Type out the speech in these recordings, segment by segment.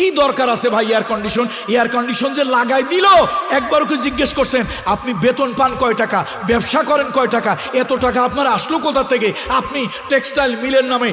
কি দরকার আছে ভাই এয়ার কন্ডিশন এয়ার কন্ডিশন যে লাগাই দিল একবার ওকে জিজ্ঞেস করছেন, আপনি বেতন পান কয় টাকা? ব্যবসা করেন কয় টাকা? এত টাকা আপনার আসলো কোথা থেকে? আপনি টেক্সটাইল মিলের নামে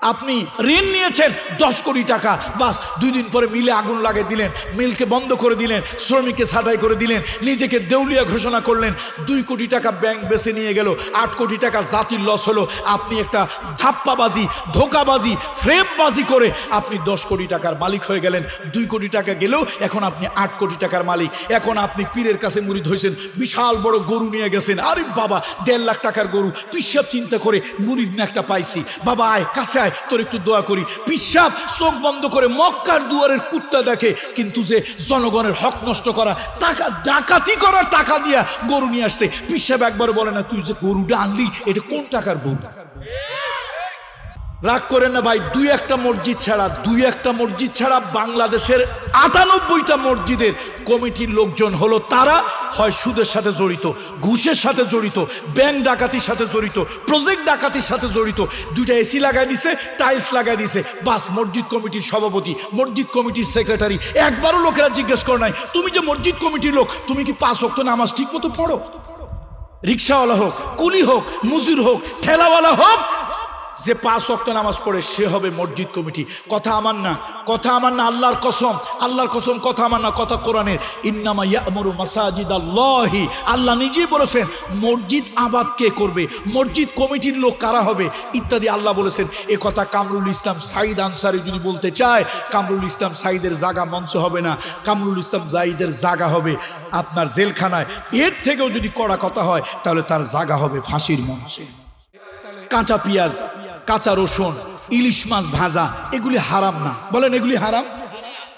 আপনি ঋণ নিয়েছেন, দশ কোটি টাকা। বাস, দুই দিন পরে মিলে আগুন লাগিয়ে দিলেন, মিলকে বন্ধ করে দিলেন, শ্রমিককে ছাঁটাই করে দিলেন, নিজেকে দেউলিয়া ঘোষণা করলেন। দুই কোটি টাকা ব্যাংক বেছে নিয়ে গেল, আট কোটি টাকা জাতির লস হলো। আপনি একটা ধাপ্পাবাজি, ধোকাবাজি ফ্রেপবাজি করে আপনি দশ কোটি টাকার মালিক হয়ে গেলেন। দুই কোটি টাকা গেলেও এখন আপনি আট কোটি টাকার মালিক। এখন আপনি পীরের কাছে মুড়ি ধরেছেন বিশাল বড় গরু নিয়ে গেছেন। আরে বাবা, দেড় লাখ টাকার গরু। পিসাব চিন্তা করে মুড়িদ একটা পাইছি। বাবা, আয়, কাছে আয়। তোর একটু দোয়া করি। পিসাব চোখ বন্ধ করে মক্কার দুয়ারের কুত্তা দেখে, কিন্তু যে জনগণের হক নষ্ট করা, টাকা ডাকাতি করার টাকা দিয়া গরু নিয়ে আসছে পিসাব একবার বলে না, তুই যে গরুটা আনলি, এটা কোন টাকার গরু? রাগ করেন না ভাই, দুই একটা মসজিদ ছাড়া, দুই একটা মসজিদ ছাড়া বাংলাদেশের আটানব্বইটা মসজিদের কমিটির লোকজন হলো তারা, হয় সুদের সাথে জড়িত, ঘুষের সাথে জড়িত, ব্যাংক ডাকাতির সাথে জড়িত, প্রজেক্ট ডাকাতির সাথে জড়িত, দুইটা এসি লাগাই দিছে, টাইলস লাগাই দিছে, বাস, মসজিদ কমিটির সভাপতি, মসজিদ কমিটির সেক্রেটারি, একবারও লোকেরা জিজ্ঞেস করে নাই, তুমি যে মসজিদ কমিটির লোক, তুমি কি পাঁচ অক্ত নামাজ ঠিক মতো পড়ো? রিক্সাওয়ালা হোক, কুলি হোক মজুর হোক, ঠেলাওয়ালা হোক যে পাঁচ অক্ত নামাজ পড়ে সে হবে মসজিদ কমিটি। কথা আমার না, কথা আমার না আল্লাহর কসম আল্লাহর কসম কথা আমার না, কথা কোরআনের। ইন্নামা মাসাজিদ আল্লাহি আল্লাহ নিজেই বলেছেন, মসজিদ আবাদ কে করবে? মসজিদ কমিটির লোক কারা হবে? ইত্যাদি আল্লাহ বলেছেন। এ কথা কামরুল ইসলাম সাইদ আনসারি যদি বলতে চায়, কামরুল ইসলাম সাইদের জাগা মঞ্চ হবে না, কামরুল ইসলাম জাইদের জাগা হবে আপনার জেলখানায়। এর থেকেও যদি কড়া কথা হয়, তাহলে তার জাগা হবে ফাঁসির মঞ্চে। কাঁচা পেঁয়াজ। কাঁচা রসুন, ইলিশ মাছ ভাজা, এগুলি হারাম না। বলেন এগুলি হারাম?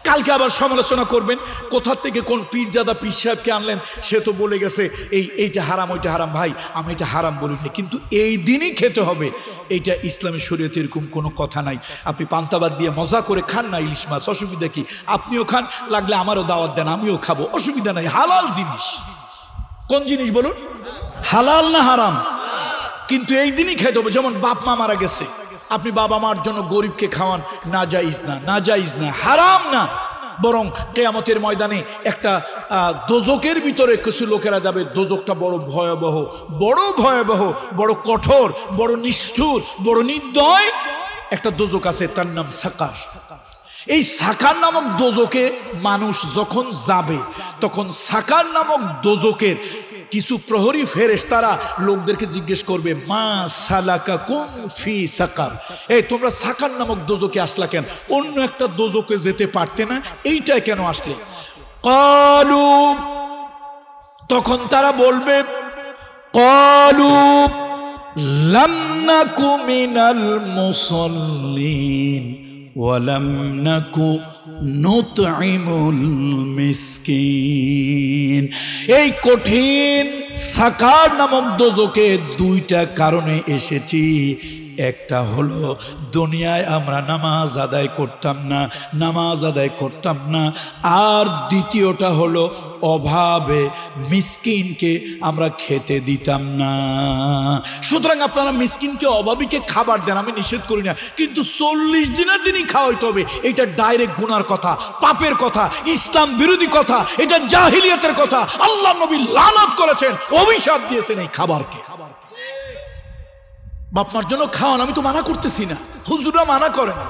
কালকে আবার সমালোচনা করবেন, কোথা থেকে কোন পীরজাদা পীর সাহেবকে আনলেন? সে তো বলে গেছে, এই, এইটা হারাম, ওইটা হারাম, ভাই, আমি এটা হারাম বলি না কিন্তু এই দিনই খেতে হবে। এইটা ইসলামী শরীয়তে এরকম কোনো কথা নাই। আপনি পান্তাবাদ দিয়ে মজা করে খান না ইলিশ মাছ, অসুবিধা কি? আপনিও খান, লাগলে আমারও দাওয়াত দেন, আমিও খাব, অসুবিধা নাই, হালাল জিনিস। কোন জিনিস বলুন? হালাল না হারাম? কিন্তু এই দিনই খেতে হবে যেমন বাপ মা মারা গেছে। আপনি বাবা মার জন্য গরিবকে খাওয়ান, না যাইজ না না যাইজ না, হারাম না। বরং কেয়ামতের ময়দানে একটা দোজকের ভিতরে কিছু লোকেরা যাবে দোজকটা বড় ভয়াবহ বড় ভয়াবহ, বড় কঠোর, বড় নিষ্ঠুর, বড় নির্দয় একটা দোজক আছে, তার নাম সাকার। এই সাকার নামক দোজকে মানুষ যখন যাবে, তখন সাকার নামক দোজকের কিছু প্রহরী ফেরেস তারা লোকদেরকে জিজ্ঞেস করবে, মা সালাকা কোন ফি সাকার? এই, তোমরা সাকার নামক দোজকে আসলা কেন? অন্য একটা দোজকে যেতে পারতে না, এইটাই কেন আসলে? কলু। তখন তারা বলবে, কলু। লাম নাকু মিনাল মুসল্লিন। ওয়ালাম নাকু نطعم المسكين এই কঠিন সাকার নামক দোজকে দুইটা কারণে এসেছি। একটা হলো, দুনিয়ায় আমরা নামাজ আদায় করতাম না, নামাজ আদায় করতাম না। আর দ্বিতীয়টা হলো, অভাবে মিসকিনকে আমরা খেতে দিতাম না। সুতরাং আপনারা মিসকিনকে, অভাবীকে খাবার দেন, আমি নিষেধ করি না। কিন্তু চল্লিশ দিনের দিনই খাওয়াইতে হবে, এটা ডাইরেক্ট গুনার কথা, পাপের কথা, ইসলাম বিরোধী কথা, এটা জাহিলিয়াতের কথা। আল্লাহ নবী লানত করেছেন, অভিশাপ দিয়েছেন এই খাবারকে। বাপমার জন্য খাওয়ান, আমি তো মানা করতেছি না। হুজুরা মানা করে না।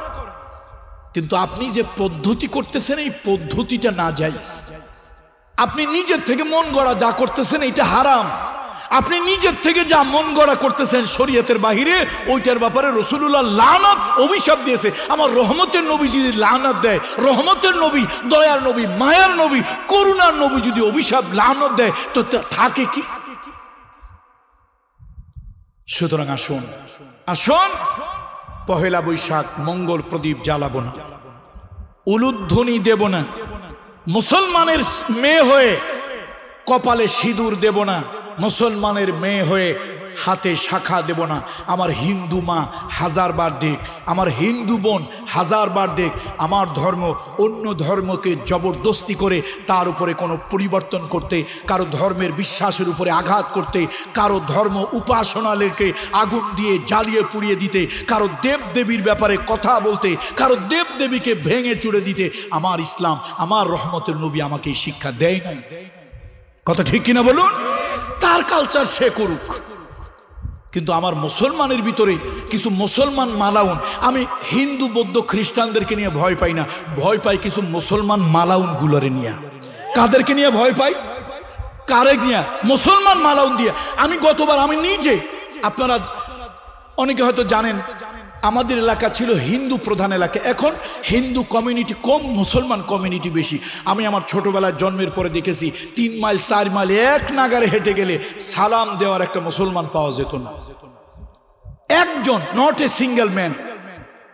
কিন্তু আপনি যে পদ্ধতি করতেছেন, এই পদ্ধতিটা না যাইজ আপনি নিজের থেকে মন গড়া যা করতেছেন এটা হারাম। আপনি নিজের থেকে যা মন গড়া করতেছেন, শরীয়তের বাহিরে, ওইটার ব্যাপারে রসুল্লাহ লানত, অভিশাপ দিয়েছে। আমার রহমতের নবী যদি লানত দেয়, রহমতের নবী, দয়ার নবী, মায়ার নবী, করুণার নবী যদি অভিশাপ, লানত দেয় তো থাকে কি? সুতরাং আসুন আসুন। পহেলা বৈশাখ, মঙ্গল প্রদীপ জ্বালাব না। উলুধ্বনি দেব না। মুসলমানের মেয়ে হয়ে কপালে সিঁদুর দেব না। মুসলমানের মেয়ে হয়ে হাতে শাখা দেব না। আমার হিন্দু মা হাজার বার দেখ, আমার হিন্দু বোন হাজার বার দেখ, আমার ধর্ম অন্য ধর্মকে জবরদস্তি করে তার উপরে কোনো পরিবর্তন করতে, কারও ধর্মের বিশ্বাসের উপরে আঘাত করতে, কারও ধর্ম উপাসনালয়কে আগুন দিয়ে জ্বালিয়ে পুড়িয়ে দিতে, কারও দেব দেবীর ব্যাপারে কথা বলতে, কারও দেব দেবীকে ভেঙে চুড়ে দিতে, আমার ইসলাম, আমার রহমতের নবী আমাকে শিক্ষা দেয় নাই। কথা ঠিক কিনা বলুন? তার কালচার সে করুক। কিন্তু আমার মুসলমানের ভিতরে কিছু মুসলমান মালাউন। আমি হিন্দু, বৌদ্ধ, খ্রিস্টানদেরকে নিয়ে ভয় পাই না। ভয় পাই কিছু মুসলমান মালাউন গুলোরে নিয়ে। কাদেরকে নিয়ে ভয় পাই? কারে নিয়ে? মুসলমান মালাউন দিয়ে। আমি গতবার আমি নিজে, আপনারা অনেকে হয়তো জানেন আমাদের এলাকা ছিল হিন্দু প্রধান এলাকা। এখন হিন্দু কমিউনিটি কম, মুসলমান কমিউনিটি বেশি। আমি আমার ছোটবেলায় জন্মের পরে দেখেছি, তিন মাইল, চার মাইল, এক নাগারে হেঁটে গেলে সালাম দেওয়ার একটা মুসলমান পাওয়া যেত না। একজন নট এ সিঙ্গেল ম্যান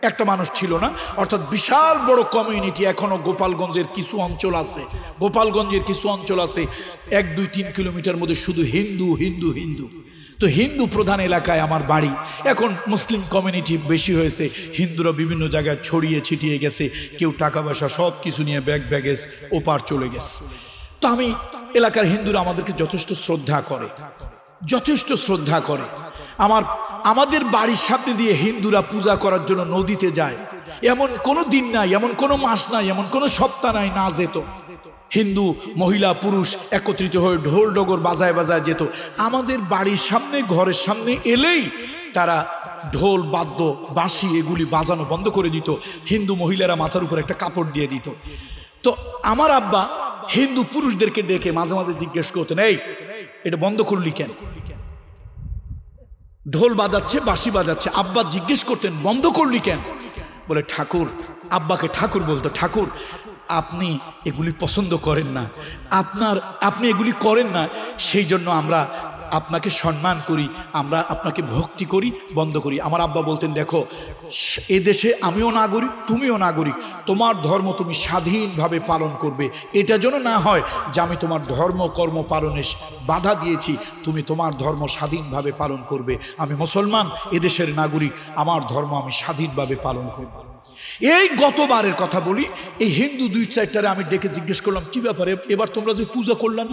একটা মানুষ ছিল না। অর্থাৎ বিশাল বড় কমিউনিটি এখনও গোপালগঞ্জের কিছু অঞ্চল আছে। গোপালগঞ্জের কিছু অঞ্চল আছে, এক, দুই, তিন কিলোমিটার মধ্যে শুধু হিন্দু হিন্দু হিন্দু। তো হিন্দু প্রধান এলাকায় আমার বাড়ি। এখন মুসলিম কমিউনিটি বেশি হয়েছে। হিন্দুরা বিভিন্ন জায়গায় ছড়িয়ে ছিটিয়ে গেছে। কেউ টাকা পয়সা সব কিছু নিয়ে ব্যাগ ব্যাগেজ ওপার চলে গেছে। তো আমি এলাকার হিন্দুরা আমাদেরকে যথেষ্ট শ্রদ্ধা করে। যথেষ্ট শ্রদ্ধা করে। আমার, আমাদের বাড়ির সামনে দিয়ে হিন্দুরা পূজা করার জন্য নদীতে যায়। এমন কোনো দিন নাই, এমন কোনো মাস নাই, এমন কোনো সপ্তাহ নাই, না যেত। হিন্দু, মহিলা, পুরুষ একত্রিত হয়ে ঢোল ডগর বাজায় বাজায় যেত। আমাদের বাড়ির সামনে, ঘরের সামনে এলেই তারা ঢোল, বাদ্য, বাঁশি এগুলি বাজানো বন্ধ করে দিত। হিন্দু মহিলারা মাথার উপর একটা কাপড় দিয়ে দিত। তো আমার আব্বা হিন্দু পুরুষদেরকে ডেকে মাঝে মাঝে জিজ্ঞেস করতেন, এই, এটা বন্ধ করলি কেন? ঢোল বাজাচ্ছে, বাঁশি বাজাচ্ছে। আব্বা জিজ্ঞেস করতেন, বন্ধ করলি কেন? বলে, ঠাকুর, আব্বাকে ঠাকুর বলতো, ঠাকুর, আপনি এগুলি পছন্দ করেন না। আপনার, আপনি এগুলি করেন না। সেই জন্য আমরা আপনাকে সম্মান করি, আমরা আপনাকে ভক্তি করি, বন্ধ করি। আমার আব্বা বলতেন, দেখো, এ দেশে আমিও নাগরিক, তুমিও নাগরিক। তোমার ধর্ম তুমি স্বাধীনভাবে পালন করবে। এটা যেন না হয় যে আমি তোমার ধর্ম, কর্ম পালনে বাধা দিয়েছি, তুমি তোমার ধর্ম স্বাধীনভাবে পালন করবে। আমি মুসলমান এদেশের নাগরিক, আমার ধর্ম আমি স্বাধীনভাবে পালন করব। এই গতবারের কথা বলি, এই হিন্দু দুই চারটারে আমি ডেকে জিজ্ঞেস করলাম, কি ব্যাপারে? এবার তোমরা যে পূজা করলাম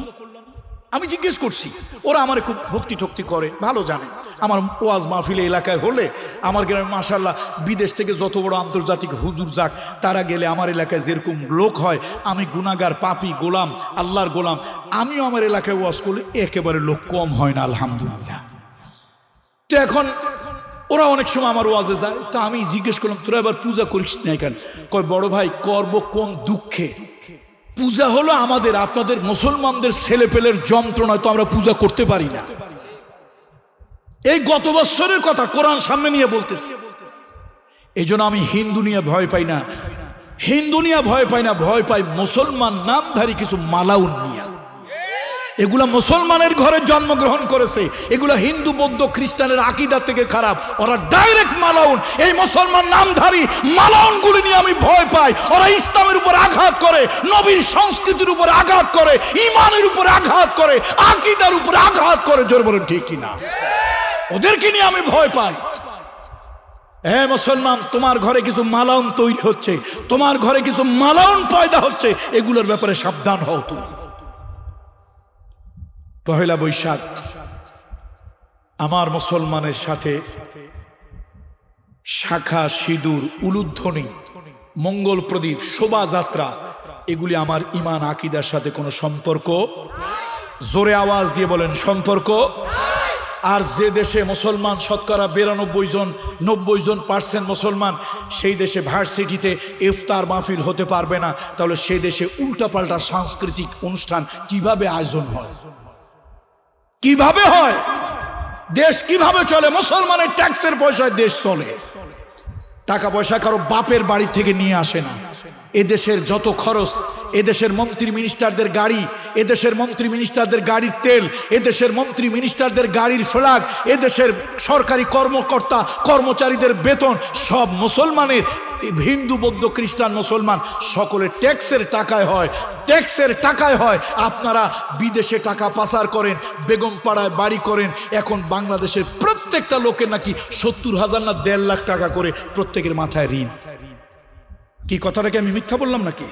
আমি জিজ্ঞেস করছি, ওরা আমার খুব ভক্তি টক্তি করে, ভালো জানে। আমার ওয়াজ মাহফিলে এলাকায় হলে আমার গ্রামে মাসাল্লাহ বিদেশ থেকে যত বড় আন্তর্জাতিক হুজুর যাক, তারা গেলে আমার এলাকায় যেরকম লোক হয়, আমি গুনাগার পাপি, গোলাম, আল্লাহর গোলাম, আমিও আমার এলাকায় ওয়াজ করলে একেবারে লোক কম হয় না, আলহামদুলিল্লাহ। তো এখন ওরা অনেক সময় আমার ওয়াজে যায়, তা আমি জিজ্ঞেস করলাম, তোরা এবার পূজা করিস না কেন? কয়, বড় ভাই, করব কোন দুঃখে। পূজা হলো আমাদের, আপনাদের মুসলমানদের ছেলে পেলের যন্ত্রণায় তো আমরা পূজা করতে পারি না। এই গত বছরের কথা কোরআন সামনে নিয়ে বলতেছি। এই আমি হিন্দু নিয়ে ভয় পাই না। হিন্দু নিয়ে ভয় পাই না, ভয় পাই মুসলমান নামধারী কিছু মালাউন নিয়ে। এগুলা মুসলমানের ঘরে জন্মগ্রহণ করেছে। এগুলা হিন্দু, বৌদ্ধ, খ্রিস্টানের আকিদা থেকে খারাপ। ওরা ডাইরেক্ট মালাউন। এই মুসলমান নামধারী মালাউনগুলি নিয়ে আমি ভয় পাই। ওরা ইসলামের উপর আঘাত করে, নবীর সংস্কৃতির উপর আঘাত করে ইমানের উপর আঘাত করে, আকিদার উপর আঘাত করে। জোর বলেন, ঠিক কিনা ওদেরকে নিয়ে আমি ভয় পাই। হ্যাঁ মুসলমান, তোমার ঘরে কিছু মালাউন তৈরি হচ্ছে। তোমার ঘরে কিছু মালাউন পয়দা হচ্ছে। এগুলোর ব্যাপারে সাবধান হও তুমি। পহেলা বৈশাখ, আমার মুসলমানের সাথে শাখা সিঁদুর, উলুধ্বনি, মঙ্গল প্রদীপ, শোভাযাত্রা, এগুলি আমার ইমান আকিদার সাথে কোনো সম্পর্ক জোরে আওয়াজ দিয়ে বলেন, সম্পর্ক আর যে দেশে মুসলমান শতকরা বিরানব্বই জন, নব্বই জন পার্সেন্ট মুসলমান, সেই দেশে ভার্সিটিতে ইফতার মাহফিল হতে পারবে না। তাহলে সেই দেশে উল্টাপাল্টা সাংস্কৃতিক অনুষ্ঠান কীভাবে আয়োজন হয়? কীভাবে হয়? দেশ কীভাবে চলে? মুসলমানের ট্যাক্সের পয়সায় দেশ চলে। টাকা পয়সা কারও বাপের বাড়ি থেকে নিয়ে আসে না। এদেশের যত খরচ, এদেশের মন্ত্রী মিনিস্টারদের গাড়ি, এদেশের মন্ত্রী মিনিস্টারদের গাড়ির তেল, এদেশের মন্ত্রী মিনিস্টারদের গাড়ির ফ্ল্যাগ, এদেশের সরকারি কর্মকর্তা, কর্মচারীদের বেতন, সব মুসলমানের হিন্দু, বৌদ্ধ, খ্রিস্টান, মুসলমান সকলে ট্যাক্সের টাকায় হয়, ট্যাক্সের টাকায় হয়। আপনারা বিদেশে টাকা পাচার করেন, বেগম পাড়ায় বাড়ি করেন, এখন বাংলাদেশের প্রত্যেকটা লোকের নাকি সত্তর হাজার না দেড় লাখ টাকা করে প্রত্যেকের মাথায় ঋণ। কি কথাটাকে আমি মিথ্যা বললাম নাকি?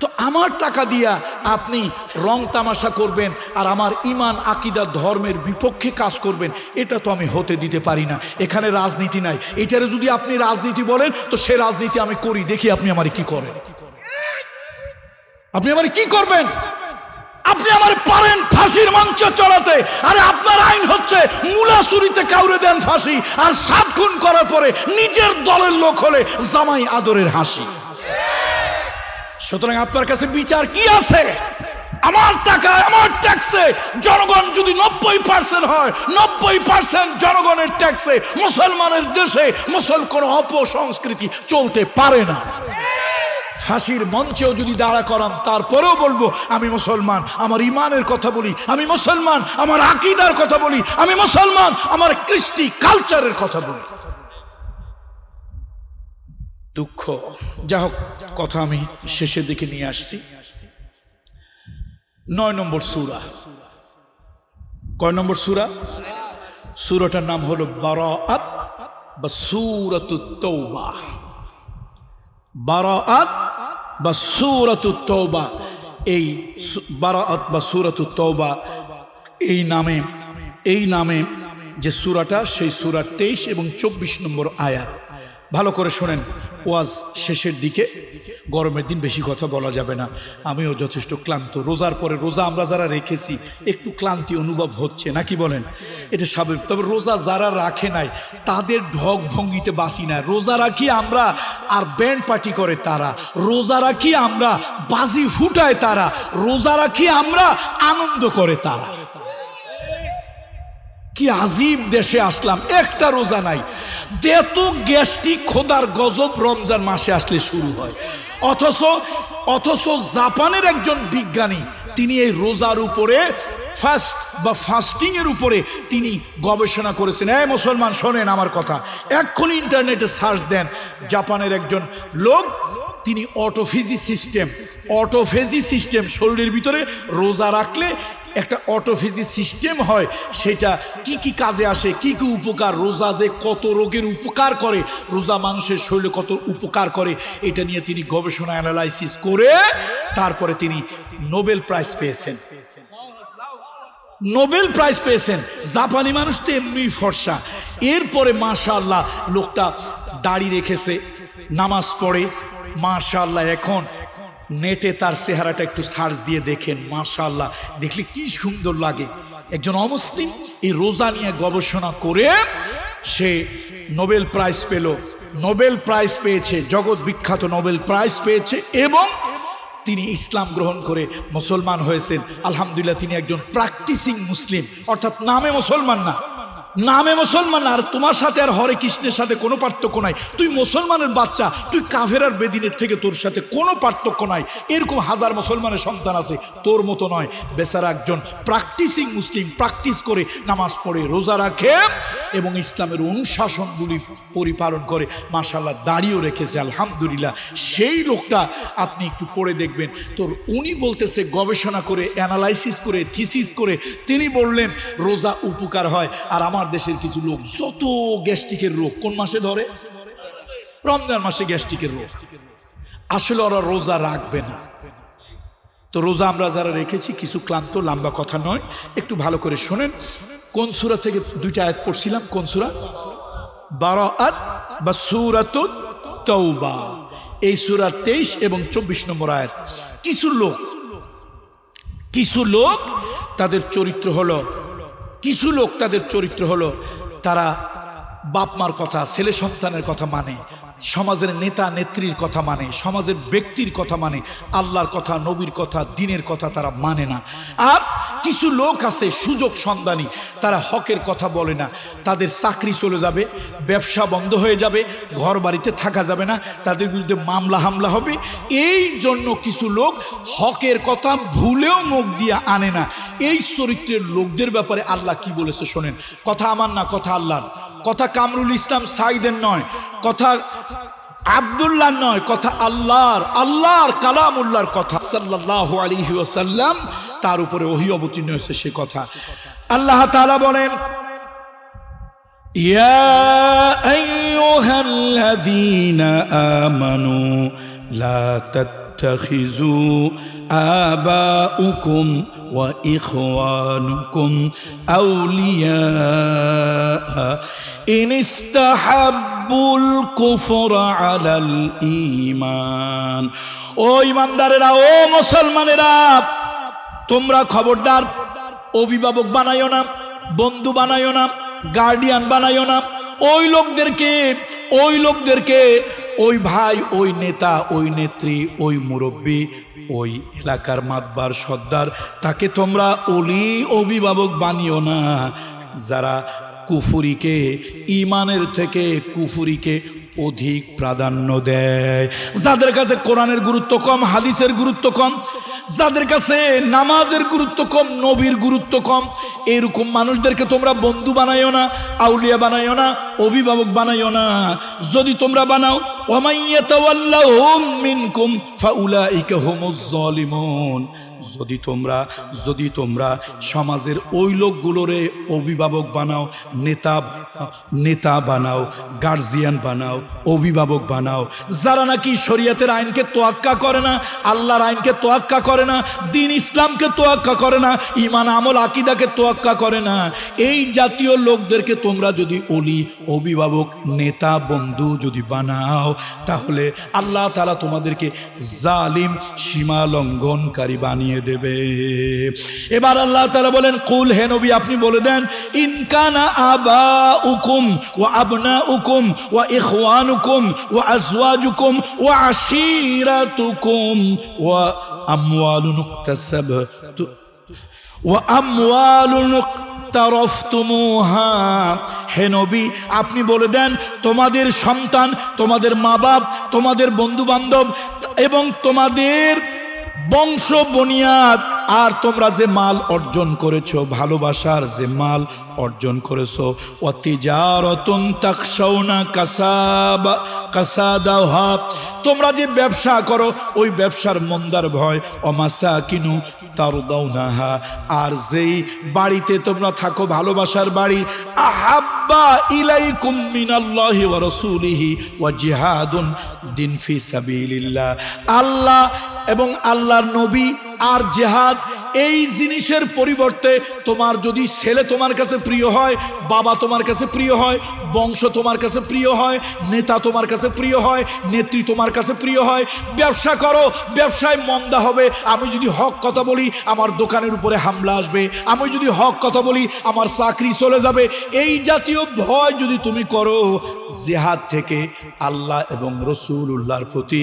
তো আমার টাকা দিয়া আপনি রং তামাশা করবেন আর আমার ইমান আকিদা, ধর্মের বিপক্ষে কাজ করবেন, এটা তো আমি হতে দিতে পারি না। এখানে রাজনীতি নাই। এটারে যদি আপনি রাজনীতি বলেন, তো সে রাজনীতি আমি করি। দেখি আপনি আমার কি করেন। আপনি আমার কি করবেন? আপনি আমার পারেন ফাঁসির মঞ্চ চড়াতে। আরে আপনার আইন হচ্ছে মুলাসুরিতে কাউরে দেন ফাঁসি আর সাত খুন করার পরে নিজের দলের লোক হলে জামাই আদরের হাসি। সুতরাং আপনার কাছে বিচার কি আছে? আমার টাকা, আমার ট্যাক্সে জনগণ যদি নব্বই পার্সেন্ট হয়, নব্বই পার্সেন্ট জনগণের ট্যাক্সে মুসলমানের দেশে মুসল কোন অপসংস্কৃতি চলতে পারে না। ফাঁসির মঞ্চেও যদি দাঁড়া করান, তারপরেও বলব, আমি মুসলমান, আমার ইমানের কথা বলি, আমি মুসলমান, আমার আকিদার কথা বলি, আমি মুসলমান, আমার কৃষ্টি কালচারের কথা বলি। দুঃখ। যা হোক কথা আমি শেষের দিকে নিয়ে আসছি। নয় নম্বর সুরা। কয় নম্বর সুরা? সুরাটার নাম হলো বারাআত বা সুরাত তৌবা বারাআত বা সুরাত তৌবা এই বারাআত বা সুরাত তৌবা এই নামে এই নামে যে সুরাটা, সেই সুরা তেইশ এবং চব্বিশ নম্বর আয়াত। ভালো করে শোনেন। ওয়াজ শেষের দিকে। গরমের দিন বেশি কথা বলা যাবে না। আমিও যথেষ্ট ক্লান্ত। রোজার পরে রোজা আমরা যারা রেখেছি, একটু ক্লান্তি অনুভব হচ্ছে, নাকি বলেন? এটা স্বাভাবিক। তবে রোজা যারা রাখে নাই, তাদের ঢক ভঙ্গিতে বাসি না রোজা রাখি আমরা আর ব্যান্ড পার্টি করে তারা। রোজা রাখি আমরা বাজি ফুটায় তারা। রোজা রাখি আমরা আনন্দ করে তারা। কি আজীব দেশে আসলাম, একটা রোজা নাই। দেত গ্যাস্ট্রিক খোদার গজব রমজান মাসে আসলে শুরু হয়। অথচ অথচ জাপানের একজন বিজ্ঞানী, তিনি এই রোজার উপরে, ফাস্ট বা ফাস্টিং এর উপরে তিনি গবেষণা করেছেন। এই মুসলমান, শোনেন আমার কথা। এক্ষুনি ইন্টারনেটে সার্চ দেন, জাপানের একজন লোক, তিনি অটোফিজি সিস্টেম, অটোফেজি সিস্টেম, শরীরের ভিতরে রোজা রাখলে একটা অটোফিজি সিস্টেম হয়, সেটা কি কি কাজে আসে, কি কি উপকার, রোজা যে কত রোগের উপকার করে, রোজা মানুষের শরীরে কত উপকার করে, এটা নিয়ে তিনি গবেষণা অ্যানালাইসিস করে তারপরে তিনি নোবেল প্রাইজ পেয়েছেন। নোবেল প্রাইজ পেয়েছেন। জাপানি মানুষ তো এমনি ফর্সা। এরপরে মাশাআল্লাহ লোকটা দাড়ি রেখেছে, নামাজ পড়ে, মাশাআল্লাহ এখন নেটে তার চেহারাটা একটু সার্চ দিয়ে দেখেন, মাশাআল্লাহ। দেখলে কি সুন্দর লাগে। একজন অমুসলিম এই রোজা নিয়ে গবেষণা করে সে নোবেল প্রাইজ পেল। নোবেল প্রাইজ পেয়েছে, জগৎ বিখ্যাত নোবেল প্রাইজ পেয়েছে এবং তিনি ইসলাম গ্রহণ করে মুসলমান হয়েছেন। আলহামদুলিল্লাহ, তিনি একজন প্র্যাকটিসিং মুসলিম। অর্থাৎ নামে মুসলমান না। নামে মুসলমান, আর তোমার সাথে আর হরে কৃষ্ণের সাথে কোনো পার্থক্য নাই। তুই মুসলমানের বাচ্চা, তুই কাফেরার বেদিনের থেকে তোর সাথে কোনো পার্থক্য নাই। এরকম হাজার মুসলমানের সন্তান আছে, তোর মতো নয়। বেচারা একজন প্র্যাকটিসিং মুসলিম, প্র্যাকটিস করে নামাজ পড়ে, রোজা রাখে এবং ইসলামের অনুশাসনগুলি পরিপালন করে। মাশাল্লাহ দাঁড়িয়েও রেখেছে, আলহামদুলিল্লাহ। সেই লোকটা, আপনি একটু পড়ে দেখবেন, তোর উনি বলতেছে, গবেষণা করে অ্যানালাইসিস করে থিসিস করে, তিনি বললেন, রোজা উপকার হয়। আর আমার দেশের কিছু লোক যত গ্যাস্ট্রিকের রোগ, কোন মাসে ধরে? রমজান মাসে গ্যাস্ট্রিকের রোগ। আসলে ওরা রোজা রাখবে না। তো রোজা আমরা যারা রেখেছি, কিছু ক্লান্ত, লম্বা কথা নয়। একটু ভালো করে শোনেন। কোন সুরা থেকে দুইটা আয়াত পড়ছিলাম? কোন সুরা? বারাআত বা সুরাতুত তৌবা এই সুরার তেইশ এবং চব্বিশ নম্বর আয়াত। কিছু লোক কিছু লোক তাদের চরিত্র হলো কিছু লোক তাদের চরিত্র হলো তারা বাপ মার কথা ছেলে সন্তানের কথা মানে। সমাজের নেতা নেত্রীর কথা মানে সমাজের ব্যক্তির কথা মানে আল্লাহর কথা, নবীর কথা, দিনের কথা তারা মানে না। আর কিছু লোক আছে, সুযোগ সন্ধানী, তারা হকের কথা বলে না। তাদের চাকরি চলে যাবে, ব্যবসা বন্ধ হয়ে যাবে ঘর বাড়িতে থাকা যাবে না, তাদের বিরুদ্ধে মামলা হামলা হবে। এই জন্য কিছু লোক হকের কথা ভুলেও মুখ দিয়ে আনে না। এই চরিত্রের লোকদের ব্যাপারে আল্লাহ কি বলেছে শোনেন। কথা আমার না, কথা আল্লাহর। কথা কামরুল ইসলাম সাইদের নয়। কথা আব্দুল্লাহ নয় কথা আল্লাহর আল্লাহর কালামুল্লাহর কথা সাল্লাল্লাহু আলাইহি ওয়াসাল্লাম তার উপরে ওহি অবতীর্ণ হয়েছে সে কথা আল্লাহ তাআলা বলেন يا أيها الذين آمنوا لا تتخذوا آباؤكم وإخوانكم أولياء إن استحبوا الكفر على الإيمان ও ইমানদারেরা ও মুসলমানেরা তোমরা খবরদার অভিভাবক বানাইও না বন্ধু বানাইও না গার্ডিয়ান বানাইও না ওই লোকদেরকে ওই লোকদেরকে ওই ভাই, ওই নেতা, ওই নেত্রী, ওই মুরব্বী, ওই এলাকার মাতবার সর্দার, তাকে তোমরা অলি অভিভাবক বানিও না। যারা কুফুরিকে ইমানের থেকে কুফুরিকে অধিক প্রাধান্য দেয়। যাদের কাছে কোরআনের গুরুত্ব কম, হাদিসের গুরুত্ব কম, যাদের কাছে নামাজের গুরুত্ব কম, নবীর গুরুত্ব কম এরকম মানুষদেরকে তোমরা বন্ধু বানাইও না, আউলিয়া বানাইও না, অভিভাবক বানাইও না। যদি তোমরা বানাও ওমাইয়াতাওয়াল্লাহুম মিনকুম, ফাউলাইকা হুমুজ জালিমুন যদি তোমরা যদি তোমরা সমাজের ওই লোকগুলোরে অভিভাবক বানাও, নেতা নেতা বানাও গার্জিয়ান বানাও, অভিভাবক বানাও, যারা নাকি শরীয়তের আইনকে তোয়াক্কা করে না, আল্লাহর আইনকে তোয়াক্কা করে না, দিন ইসলামকে তোয়াক্কা করে না ইমান আমল, আকিদাকে তোয়াক্কা করে না, এই জাতীয় লোকদেরকে তোমরা যদি অলি অভিভাবক, নেতা, বন্ধু যদি বানাও, তাহলে আল্লাহ তালা তোমাদেরকে জালিম সীমা লঙ্ঘনকারী বানিয়ে জানিয়ে দেবে। এবার আল্লাহ তারা বলেন, কুল হে নবী, আপনি বলে দেন ইনকানা আবা উকুম ও আবনা উকুম ও ইহওয়ান উকুম ও আজওয়াজ উকুম ও আশিরাত উকুম ও আমওয়াল নুক্তাসাব ও আমওয়াল নুক্ত হে নবী, আপনি বলে দেন, তোমাদের সন্তান, তোমাদের মা বাপ তোমাদের বন্ধু বান্ধব এবং তোমাদের বংশ বনিয়াদ। আর তোমরা যে মাল অর্জন করেছ, ভালোবাসার যে মাল অর্জন করেছ, অতিজারতন তাকসাউনা কাসাবা, কাসাদাহা। তোমরা যে ব্যবসা করো, ওই ব্যবসার মন্দার ভয় অমাসা কিনু তার দাউনাহা আর যেই বাড়িতে তোমরা থাকো, ভালোবাসার বাড়ি, আহাব্বা ইলাইকুম মিনাল্লাহি ওয়া রাসূলিহি ওয়া জিহাদুন দিন ফি আল্লাহ এবং আল্লাহর নবী আর জেহাদ, এই জিনিসের পরিবর্তে তোমার যদি ছেলে তোমার কাছে প্রিয় হয়, বাবা তোমার কাছে প্রিয় হয়, বংশ তোমার কাছে প্রিয় হয়, নেতা তোমার কাছে প্রিয় হয়, নেত্রী তোমার কাছে প্রিয় হয়, ব্যবসা করো, ব্যবসায় মন্দা হবে। আমি যদি হক কথা বলি, আমার দোকানের উপরে হামলা আসবে। আমি যদি হক কথা বলি, আমার চাকরি চলে যাবে। এই জাতীয় ভয় যদি তুমি করো, জেহাদ থেকে আল্লাহ এবং রসুল উল্লাহর প্রতি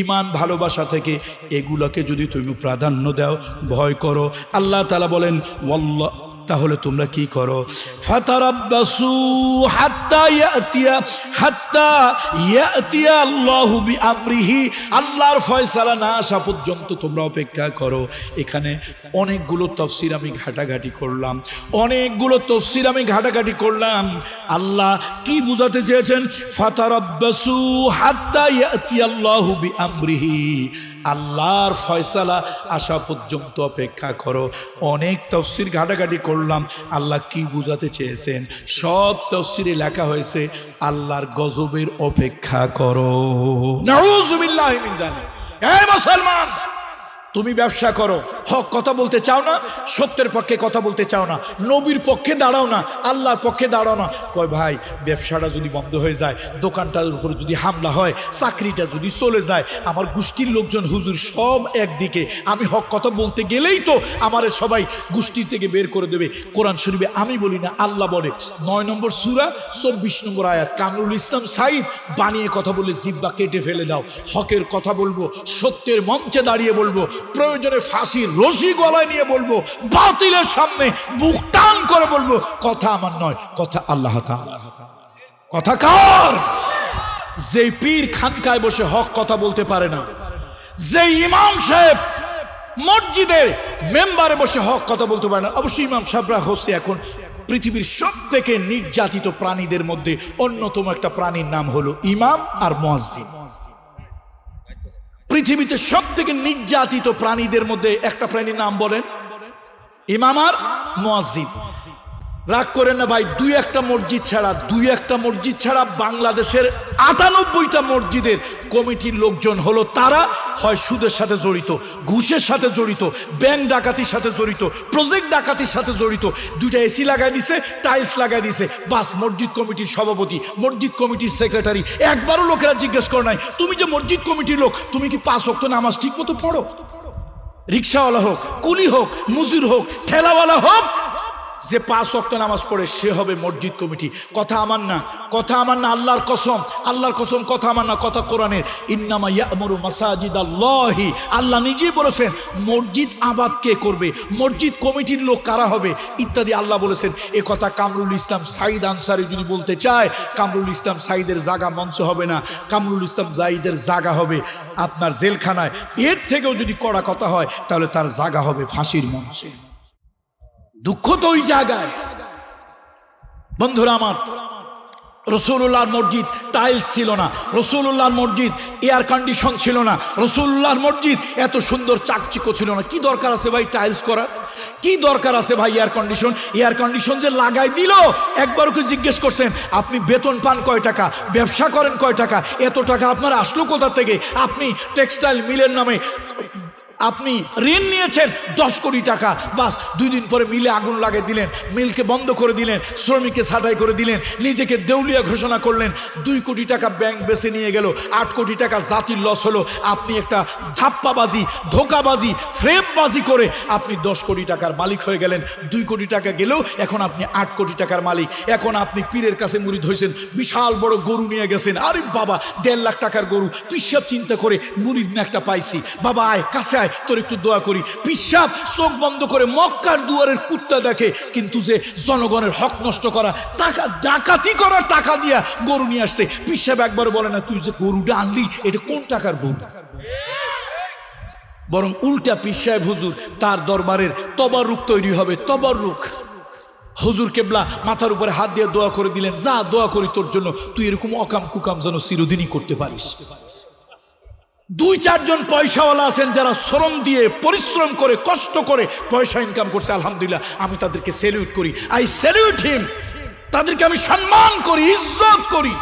ইমান ভালোবাসা থেকে এগুলোকে যদি তুমি প্রাধান্য দাও, ভয় করো। আল্লাহ তালা বলেন, ওয়াল্লাহ, তাহলে তোমরা কি করো? ফাতারাব্বাসু হাত্তা ইয়াতিয়া হাত্তা ইয়াতিয়া আল্লাহু বিআমরিহি। আল্লাহর ফয়সালা না আসা পর্যন্ত তোমরা অপেক্ষা করো। এখানে অনেকগুলো তফসির আমি ঘাটাঘাটি করলাম। অনেকগুলো তফসির আমি ঘাটাঘাটি করলাম। আল্লাহ কি বুঝাতে চেয়েছেন? ফাতারাব্বাসু হাত্তা ইয়াতিয়া আল্লাহু বিআমরিহি। আল্লাহর ফয়সালা আসা পর্যন্ত অপেক্ষা করো। অনেক তফসির ঘাটাঘাটি করলাম, আল্লাহ কি বুঝাতে চেয়েছেন? সব তফসিরে লেখা হয়েছে, আল্লাহর গজবের অপেক্ষা করো। জানে মিন মুসলমান! তুমি ব্যবসা করো। হক কথা বলতে চাও না, সত্যের পক্ষে কথা বলতে চাও না, নবীর পক্ষে দাঁড়াও না, আল্লাহর পক্ষে দাঁড়াও না। কয় ভাই, ব্যবসাটা যদি বন্ধ হয়ে যায়, দোকানটার উপর যদি হামলা হয়, চাকরিটা যদি চলে যায়, আমার গোষ্ঠীর লোকজন হুজুর সব একদিকে। আমি হক কথা বলতে গেলেই তো আমার সবাই গোষ্ঠী থেকে বের করে দেবে। কোরআন শরীফে আমি বলি না, আল্লাহ বলে। নয় নম্বর সুরা, চব্বিশ নম্বর আয়াত, কামরুল ইসলাম সাইদ, বানিয়ে কথা বলে জিব্বা কেটে ফেলে দাও। হকের কথা বলব, সত্যের মঞ্চে দাঁড়িয়ে বলব প্রয়োজনে ফাঁসির রশি গলায় নিয়ে বলব, বাতিলের সামনে বুক টান করে বলব, কথা আমার নয়, কথা আল্লাহ কথা কার? যে পীর খানকায় বসে হক কথা বলতে পারে না যে ইমাম সাহেব মসজিদের মেম্বারে বসে হক কথা বলতে পারে না, অবশ্যই ইমাম সাহেবরা হচ্ছে এখন পৃথিবীর সব থেকে নির্যাতিত প্রাণীদের মধ্যে অন্যতম একটা প্রাণীর নাম হলো ইমাম আর মসজিদ পৃথিবীতে সব থেকে নির্যাতিত প্রাণীদের মধ্যে একটা প্রাণীর নাম বলেন ইমামার মসজিদ রাগ করেন না ভাই, দুই একটা মসজিদ ছাড়া, দুই একটা মসজিদ ছাড়া বাংলাদেশের আটানব্বইটা মসজিদের কমিটির লোকজন হলো তারা, হয় সুদের সাথে জড়িত, ঘুষের সাথে জড়িত, ব্যাংক ডাকাতির সাথে জড়িত, প্রজেক্ট ডাকাতির সাথে জড়িত, দুইটা এসি লাগাই দিছে, টাইলস লাগাই দিছে, বাস, মসজিদ কমিটির সভাপতি, মসজিদ কমিটির সেক্রেটারি, একবারও লোকেরা জিজ্ঞেস করে নাই, তুমি যে মসজিদ কমিটির লোক, তুমি কি পাঁচ অক্ট নামাজ ঠিক মতো পড়ো? রিক্সাওয়ালা হোক, কুলি হোক মজুর হোক, ঠেলাওয়ালা হোক যে পাঁচ অক্ত নামাজ পড়ে, সে হবে মসজিদ কমিটি। কথা আমার না, কথা আমার না আল্লাহর কসম আল্লাহর কসম কথা আমার না, কথা কোরআনের। ইন্নামা ইয়ামরু মাসাজিদ আল্লাহি আল্লাহ নিজেই বলেছেন, মসজিদ আবাদ কে করবে? মসজিদ কমিটির লোক কারা হবে? ইত্যাদি আল্লাহ বলেছেন। এ কথা কামরুল ইসলাম সাইদ আনসারি যদি বলতে চায়, কামরুল ইসলাম সাইদের জাগা মঞ্চ হবে না, কামরুল ইসলাম জাইদের জাগা হবে আপনার জেলখানায়। এর থেকেও যদি কড়া কথা হয়, তাহলে তার জাগা হবে ফাঁসির মঞ্চে। দুঃখ তো ওই জায়গায়। বন্ধুরা আমার রসুল্লাহর মসজিদ টাইলস ছিল না রসুল্লাহর মসজিদ এয়ার কন্ডিশন ছিল না রসুল্লাহর মসজিদ এত সুন্দর চাকচিক্য ছিল না। কি দরকার আছে ভাই টাইলস করার? কি দরকার আছে ভাই এয়ার কন্ডিশন? এয়ার কন্ডিশন যে লাগাই দিল, একবার ওকে জিজ্ঞেস করছেন, আপনি বেতন পান কয় টাকা? ব্যবসা করেন কয় টাকা? এত টাকা আপনার আসলো কোথা থেকে? আপনি টেক্সটাইল মিলের নামে আপনি ঋণ নিয়েছেন দশ কোটি টাকা। বাস, দুই দিন পরে মিলে আগুন লাগিয়ে দিলেন, মিলকে বন্ধ করে দিলেন, শ্রমিককে ছাঁটাই করে দিলেন, নিজেকে দেউলিয়া ঘোষণা করলেন, দুই কোটি টাকা ব্যাংক বেছে নিয়ে গেল, আট কোটি টাকা জাতির লস হলো, আপনি একটা ধাপ্পাবাজি, ধোকাবাজি ফ্রেপবাজি করে আপনি দশ কোটি টাকার মালিক হয়ে গেলেন, দুই কোটি টাকা গেলেও এখন আপনি আট কোটি টাকার মালিক। এখন আপনি পীরের কাছে মুড়ি ধরেছেন বিশাল বড় গরু নিয়ে গেছেন, আরে বাবা, দেড় লাখ টাকার গরু, পিসাব চিন্তা করে মুড়িদ না একটা পাইছি। বাবা, আয়, কাছে আয় তোর একটু দোয়া করি। পিসাব চোখ বন্ধ করে মক্কার দুয়ারের কুত্তা দেখে, কিন্তু যে জনগণের হক নষ্ট করা, টাকা, ডাকাতি করার টাকা দিয়া গরু নিয়ে আসছে পিসাব একবার বলে না, তুই যে গরুটা আনলি এটা কোন টাকার গরু? বরং উল্টা পিসায় হুজুর, তার দরবারের তবারুক তৈরি হবে তবারুক হুজুর কেবলা মাথার উপরে হাত দিয়ে দোয়া করে দিলেন, যা দোয়া করি তোর জন্য, তুই এরকম অকাম কুকাম যেন চিরদিনই করতে পারিস। দুই চারজন পয়সাওয়ালা আছেন যারা শ্রম দিয়ে, পরিশ্রম করে, কষ্ট করে পয়সা ইনকাম করছে, আলহামদুলিল্লাহ, আমি তাদেরকে স্যালিউট করি। আই স্যালিউট হিম তাদেরকে আমি সম্মান করি, ইজ্জত করি।